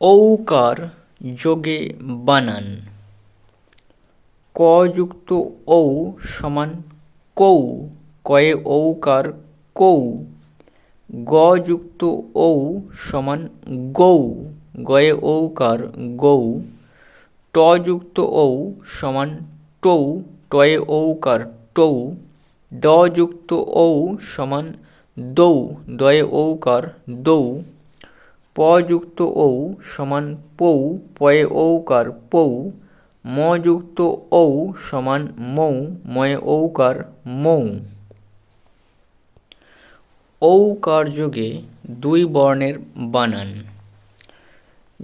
ঔকার যোগে বানান। ক যুক্ত ঔ সমান কৌ, কয়ে ঔকার কৌ। গ যুক্ত ঔ সমান গৌ, গয়ে ঔকার গৌ। ট যুক্ত ঔ সমান টৌ টয়ে ঔকার টৌ দ যুক্ত ঔ সমান দৌ, দয়ে ঔকার দৌ। প যুক্ত ঔ সমান পৌ, পয়ে ঔকার পৌ ম যুক্ত ঔ সমান মৌ, ময়ে ঔকার মৌ। ঔকার যোগে দুই বর্ণের বানান।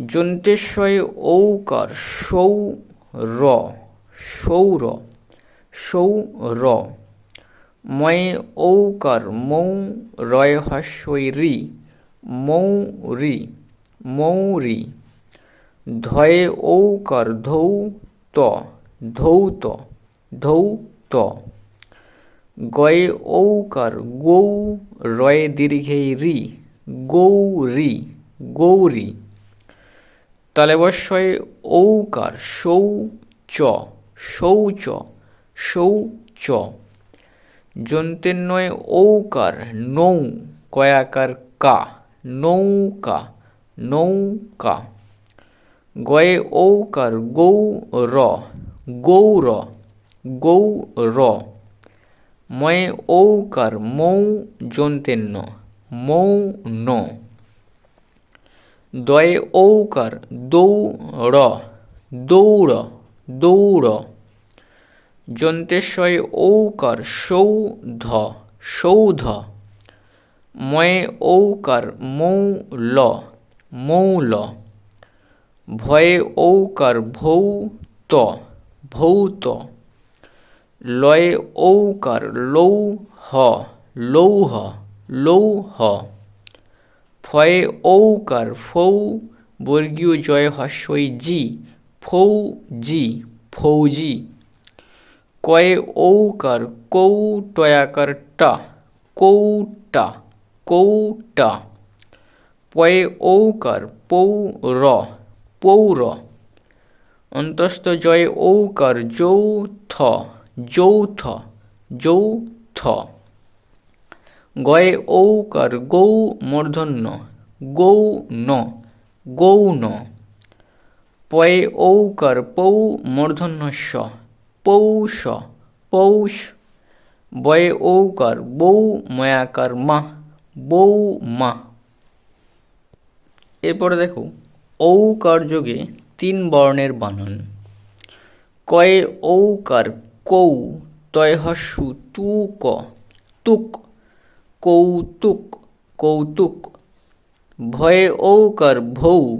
যন্তেশ্বয়ে ঔকার সৌ র সৌর সৌ র। ময়ে ঔকার মৌ, রয় হস্যই রি মৌরি মৌরি। ধয়ে ঔকার ধৌ ত ধৌত ধৌত গয়ে ঔকার গৌ, রয়ে দীর্ঘে রি, গৌরি, গৌরী। তালেবস্বয়ে ঔকার সৌ চ শৌচ শৌচ যন্তেন্নয়ে ঔকার নৌ, কয়াকার কা। নৌকা নৌকা। গয়ে ঔকার গৌ র গৌর গৌর ময়ে ঔকার মৌ যন্তেন্ন মৌ ন। দয়ে ঔকার দৌড় দৌড় দৌড় যন্তেশ্বয়ে ঔকার সৌধ সৌধ। ময়ে ঔকার মৌল মৌল ভয়ে ঔকার ভৌত ভৌত লয়ে ঔকার লৌহ লৌহ লৌহ ফয়ে ঔকার ফৌ বর্গীয় জয় হস্যই জি, ফৌ জি ফৌজি কয়ে ঔকার কৌ টয়াকার টা কৌটা কৌটা পয়ে ঔকার পৌ র পৌর অন্তস্থ জয়ে ঔকার যৌথ যৌথ যৌথ গয়ে ঔকার গৌ মূর্ধন্য গৌ ন গৌন পয়ে ঔকার পৌ মূর্ধন্য স পৌষ পৌষ বয়ে ঔকার বৌ ময়াকার মা বৌ মা এরপরে দেখো ঔকার যোগে তিন বর্ণের বানান। কয়ে ঔকার কৌ তয় হস্যু ক তুক, কৌতুক কৌতুক। ভয়ে ঔকার ভৌ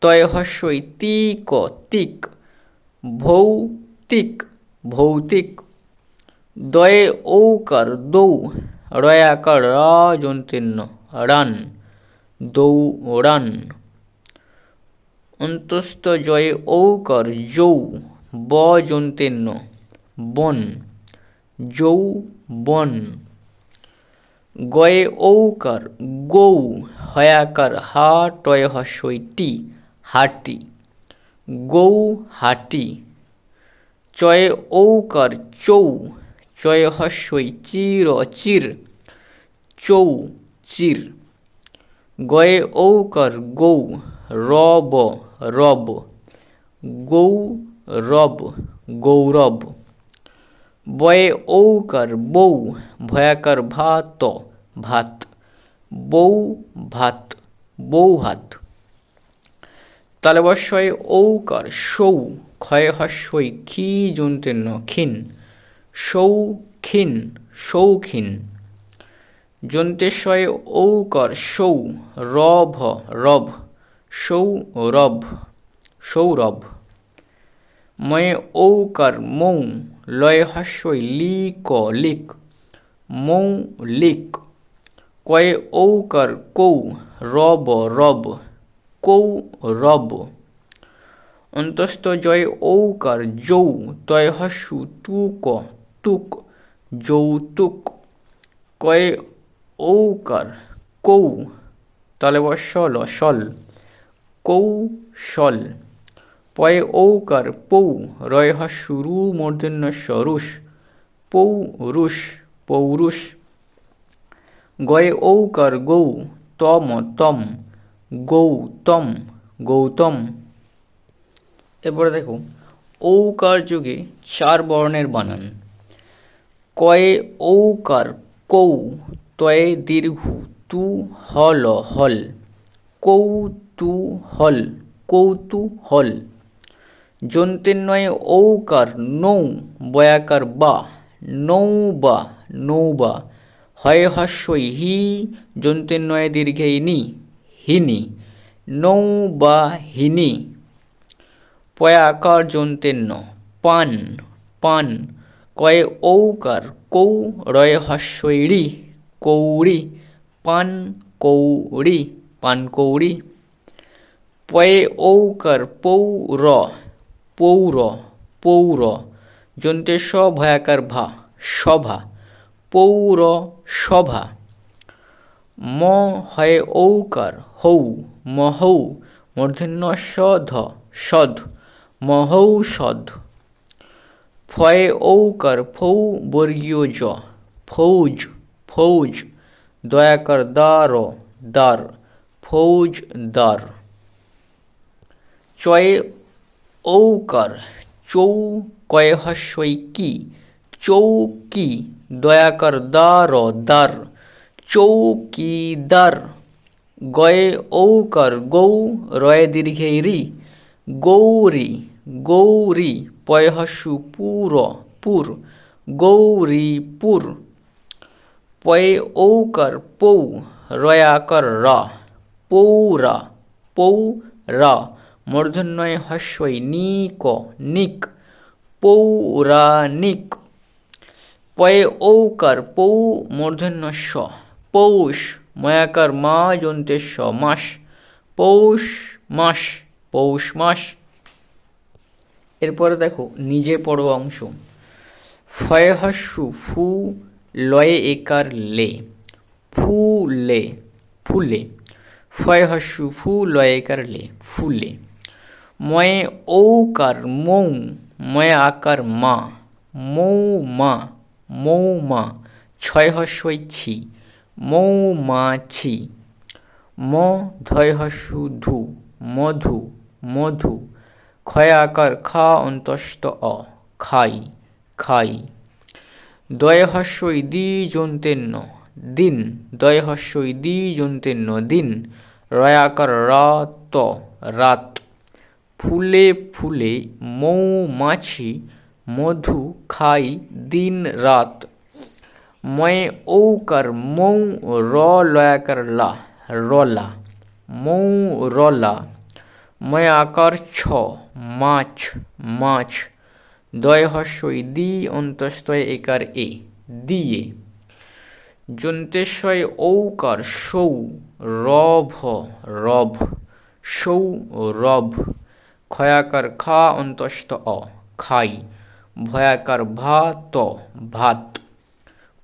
তয় হস্যই তিক। তিক ভৌতিক ভৌতিক। দয়ে ঔকার দৌ রয়াকার রা যন্তীর্ণ রান। দৌড়ান অন্তস্থ জয়ে ঔকার যৌ ব যন্তীর্ণ বন। যৌ বন। গয়ে ঔকার গৌ হয়াকার হা টয় হস্যই হাটি গৌ হাটি চয়ে ঔকার চৌ চয়ে চির চির, চৌ চির। গয়ে ঔকার গৌ রব রব, গৌ রব গৌরব। বয়ে ঔকার বৌ ভয়াকার ভাত ভাত, বৌ ভাত বৌ ভাত। তালবস্বয়ে ঔকার সৌ ক্ষয় হস্যই খি ন ক্ষীণ সৌখিন শৌখিন। যন্তেশ্বয়ে ঔকার সৌ রভ রভ সৌরভ সৌরভ। ময়ে ঔকার, মৌ, লয় হাস্যই লিক লিক, মৌ, লিক। কয়ে ঔকার, কৌ, রব রব, কৌ, রব। অন্তস্থ জয় ঔকার, যৌ, তয় হস্যু তু তুক তুক যৌতুক। কয়ে ঔকার, কৌ তালে সল সল কৌশল পয়ে ঔকার, পৌ রয় শুরু মূর্ধন্য সরুষ। পৌরুষ পৌরুষ। গয়ে ঔকার, গৌ, তম তম। গৌতম গৌতম। এরপরে দেখো, ঔকার যুগে চার বর্ণের বানান। কয়ে ঔকার কৌ তয়ে দীর্ঘ তু হল হল। কৌতু হল কৌতু হল। যন্ত্রের নয় ঔকার, নৌ বয়াকার বা, নৌ বা নৌবা হয় হস্যই হি, যন্ত্রের নয় দীর্ঘে নি হিনি। নৌ বা হিনি। পয়াকার যন্ত্রের ন, পান পান। কয়ে ঔকার, কৌ রয় হস্যই কৌড়ি পান কৌড়ি পান কৌড়ি পয়ে ঔকার পৌর পৌর পৌর যন্ত্রে স ভয়াকার ভা সভা পৌর সভা ম হয় ঔকার, হৌ, মহৌ, মূর্ধন্য সধ সধ মহৌষধ ফয়ে ঔকার ফৌ বর্গীয় জ ফৌজ ফৌজ দয়াকর দার দার ফৌজ দার চয়ে ঔকার চৌ কয়ে হস্যই কি চৌকি দয়াকর দার দার চৌকিদার গয়ে ঔকার গৌ রয়ে দীর্ঘে রি গৌরী পুর পুর গৌরীপুর পয়ে ঔকার পৌ, রয়াকর, র, পৌরা, পৌ, র, মূর্ধন্যয় হস্যই, নিক নিক, পৌরাণিক পয়ে ঔকার পৌ মূর্ধন্য স পৌষ, ময়াকার, মা জন্তে স মাস, পৌষ মাস পৌষ মাস এরপরে দেখো, নিজে পড়ো অংশ। ফয়ে হস্যু ফু লয়ে একার লে। ফুলে ফুলে ফয় হস্যু ফু লয়েকার লে ফুলে ময়ে ঔকার মৌ, ময়ে আকার মা। মৌ মা মৌ মা। ছয় হস্যই ছি, মৌ মাছি ম ধয় হস্যু ধু, মধু মধু। ক্ষয় আকার খা অন্তষ্ট অ, খাই খাই। দয় হস্যই দি জন্তেন্য দিন। দয় হস্যই দি জন্তেন্য দিন। রয়াকার রাত রাত। ফুলে ফুলে মৌমাছি মধু খাই দিন রাত। ময় ঔকার, মৌ র, লয়াকার, লা, রলা। মৌ রলা। ময় আকার ছ, মাছ মাছ। দয় হস্যই, দি অন্তস্তয় একার এ, দিয়ে। যন্তেশ্বয় ঔকার, সৌ রভ রভ। সৌ রভ। ক্ষয়াকার খা, অন্তস্থ অ, খাই। ভয়াকার ভাত ভাত।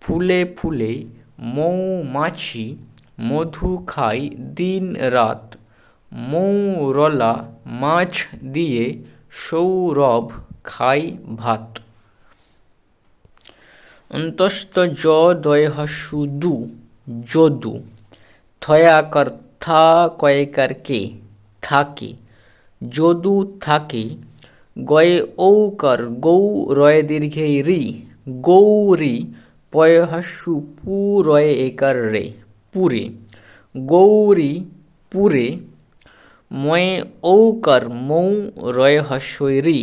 ফুলে ফুলে মৌমাছি, মধু খাই দিন রাত। মৌরলা মাছ দিয়ে সৌরভ খাই ভাত। অন্তস্থ জ দয় সুদু যদু থয়াকার থা কয়েকার কে থাকে, যদু থাকে, গয়ে ঔকার গৌ রয় দীর্ঘে রি, গৌরী পয়হাস্যু পু রয়ে একার রে, পুরে, গৌরী পুরে ময়ে ঔকার মৌ রয় হস্যই রি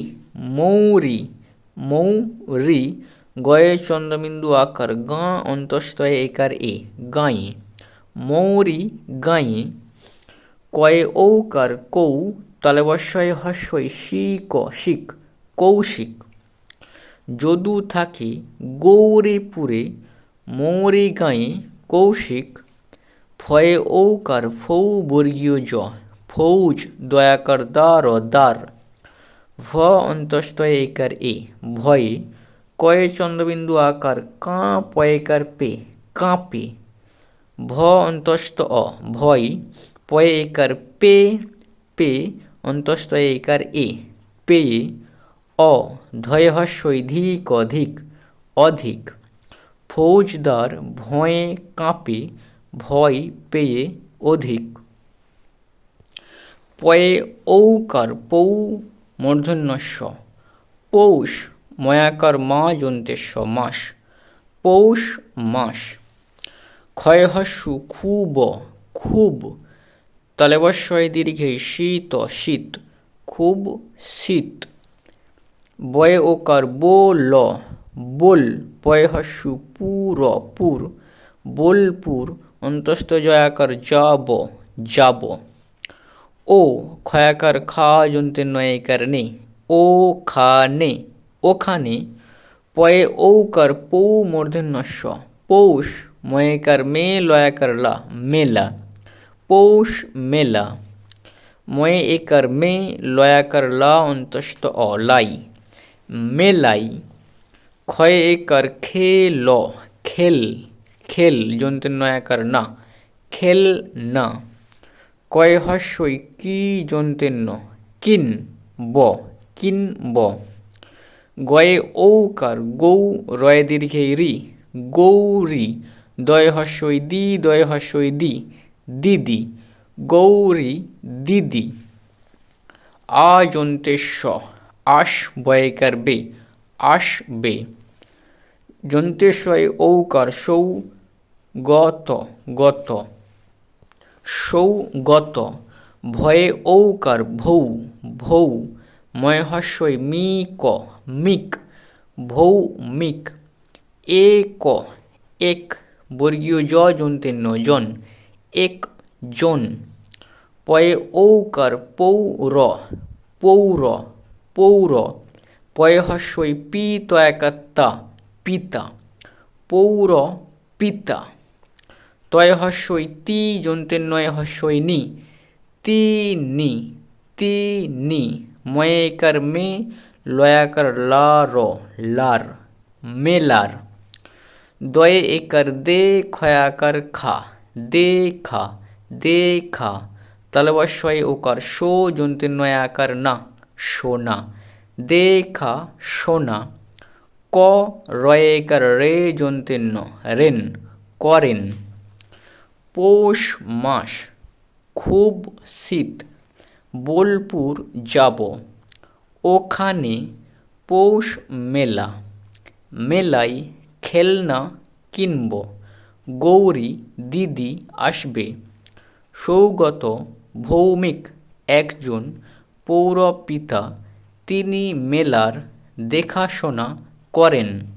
মৌরি গয়ে চন্দ্রবিন্দু আকার গাঁ অন্তস্তয় একার এ গাঁয়ে মৌরি গাঁয়ে কয়ে ঔকার কৌ, তালেবস্বয় হস্যই শিক শিক, কৌশিক, যদু থাকে গৌরীপুরে মৌরি গাঁয়ে কৌশিক, ফয়ে ঔকার ফৌ বর্গীয় জ ফৌজ দয়াকার দার দার ভ অন্তস্তয় একার এ ভয়ে কয়ে চন্দ্রবিন্দু আকার কাঁ পয়েকার পে কাঁপে ভ অন্তস্থ অ ভয় পয়ে একার পে পে অন্তস্থ একার এ পেয়ে অ ধয় হস্যই ধিক অধিক অধিক ফৌজদার ভয়ে কাঁপে ভয় পেয়ে অধিক পয়ে ঔকার পৌ মূর্ধন্যস্য, পৌষ ময়াকার মা যন্তেস্য মাস, পৌষ মাস। ক্ষয় হস্যু খুব খুব তলেবস্বয় দীর্ঘে শীত শীত খুব শীত। বয়ে ওকার বোল বোল পয়ে হস্যু পুর পুর বোলপুর অন্তস্থ জয়াকার যাব যাব। ও ক্ষয়াকার খা জন্তে নয়কার নে ও খানে ওখানে পয়ে ঔকার পৌ মূর্ধন্যস্য পৌষ ময়কার মে লয়াকার লা মেলা পৌষ মেলা ময়ে একার মে লয়াকার লা অন্তস্থ অ লাই মেলাই ক্ষয় একার খে ল খেল খেল যন্ত্রের নয়াকার না খেল না কয় হস্যই কি ন কিন ব কিন ব। গয়ে ঔকার গৌ রয় দীর্ঘে রি, গৌরী দয় হস্যই দি দয় হস্যই দি, দিদি, গৌরী দিদি। আ যন্তেস্ব আশ বয়কার বে আসবে যন্তেশ্বয় ঔকার সৌ গত গত। সৌগত। ভয়ে ঔকার ভৌ ভৌ, ময়হস্যই মি ক, মিক ভৌমিক এক এক, বর্গীয় জ যন্তেন্য জন, এক জন। পয়ে ঔকার পৌর পৌর পৌর পয়ে হস্যই পি তয়াকাত্তা পিতা। পৌর পিতা। তয় হস্যই তি যন্তের নয় হস্যই নি। তিনি তিনি ময়েকার মে, লয়াকার ল লার লার। মেলার দয়ে একার দে ক্ষয়াকার খা, দে খা দে খা। তালবাস্বয় ওকার শো যন্তের নয় আকার না, সোনা। দেখা সোনা। ক রয়েকার রে যন্তেন্য রেন, করেন। পৌষ মাস, খুব শীত। বোলপুর যাব। ওখানে পৌষ মেলা। মেলায় খেলনা কিনব। গৌরী দিদি আসবে। সৌগত ভৌমিক একজন পৌরপিতা। তিনি মেলার দেখাশোনা করেন।